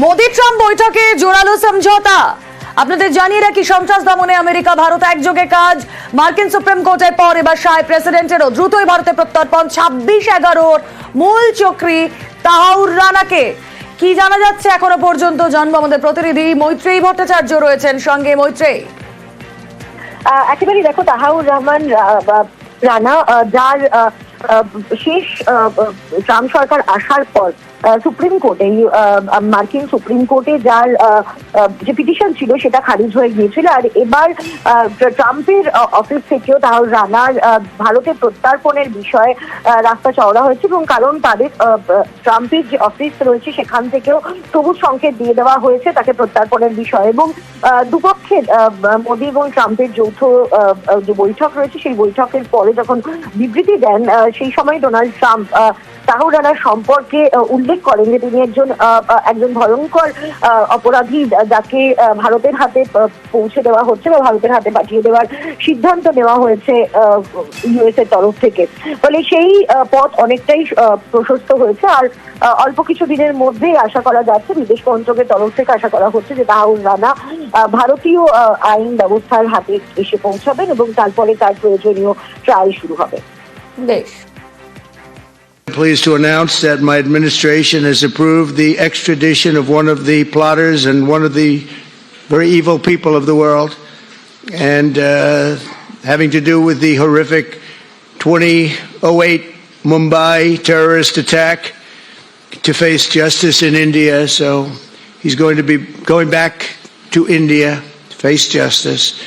Modi Trump বৈঠকে জোরালো সমঝোতা। আপনাদের জানিয়ে রাখি, সন্ত্রাস দমনে আমেরিকা, ভারত একযোগে কাজ। মার্কিন সুপ্রিম কোর্টের পর এবার সায় প্রেসিডেন্টেরও দ্রুতই ভারতে প্রত্যর্পণ। ছাব্বিশ এগারোর মূল চক্রী তাহাউর রানাকে। কি জানা যাচ্ছে এখনও পর্যন্ত? জানব আমাদের প্রতিনিধি মৈত্রেয়ী ভট্টাচার্য রয়েছেন সঙ্গে। মৈত্রেয়ী। একেবারেই দেখো তাহাউর রহমান রানা যার শেষ ট্রাম্প সরকার আসার পর সুপ্রিম কোর্টে মার্কিন সুপ্রিম কোর্টে যার যে পিটিশন ছিল সেটা খারিজ হয়ে গিয়েছিল। আর এবার ট্রাম্পের অফিস থেকেও তাহাউর রানার আহ, ভারতে প্রত্যার্পণের বিষয়ে রাস্তা চওড়া হয়েছে এবং কারণ তাদের ট্রাম্পের যে অফিস রয়েছে সেখান থেকেও সবুজ সংকেত দিয়ে দেওয়া হয়েছে তাকে প্রত্যার্পণের বিষয়ে এবং দুপক্ষের মোদী এবং ট্রাম্পের যৌথ যে বৈঠক রয়েছে সেই বৈঠকের পরে যখন বিবৃতি দেন সেই সময় ডোনাল্ড ট্রাম্প রানার সম্পর্কে উল্লেখ করেন যে তিনি একজন একজন ভয়ঙ্কর অপরাধী যাকে ভারতের হাতে পৌঁছে দেওয়া হচ্ছে বা ভারতের হাতে পাঠিয়ে দেওয়ার সিদ্ধান্ত নেওয়া হয়েছে ইউএস এর তরফ থেকে। ফলে সেই পথ অনেকটাই প্রশস্ত হয়েছে। আর অল্প কিছু দিনের মধ্যেই আশা করা যাচ্ছে, বিদেশ মন্ত্রকের তরফ থেকে আশা করা হচ্ছে যে তাহাউর রানা ভারতীয় আইন ব্যবস্থার হাতে এসে পৌঁছাবেন এবং তারপরে তার প্রয়োজনীয় ট্রায়াল শুরু হবে। বেশ Pleased to announce that my administration has approved the extradition of one of the plotters and one of the very evil people of the world, and uh, having to do with the horrific 2008 Mumbai terrorist attack to face justice in India. So he's going to be going back to India to face justice.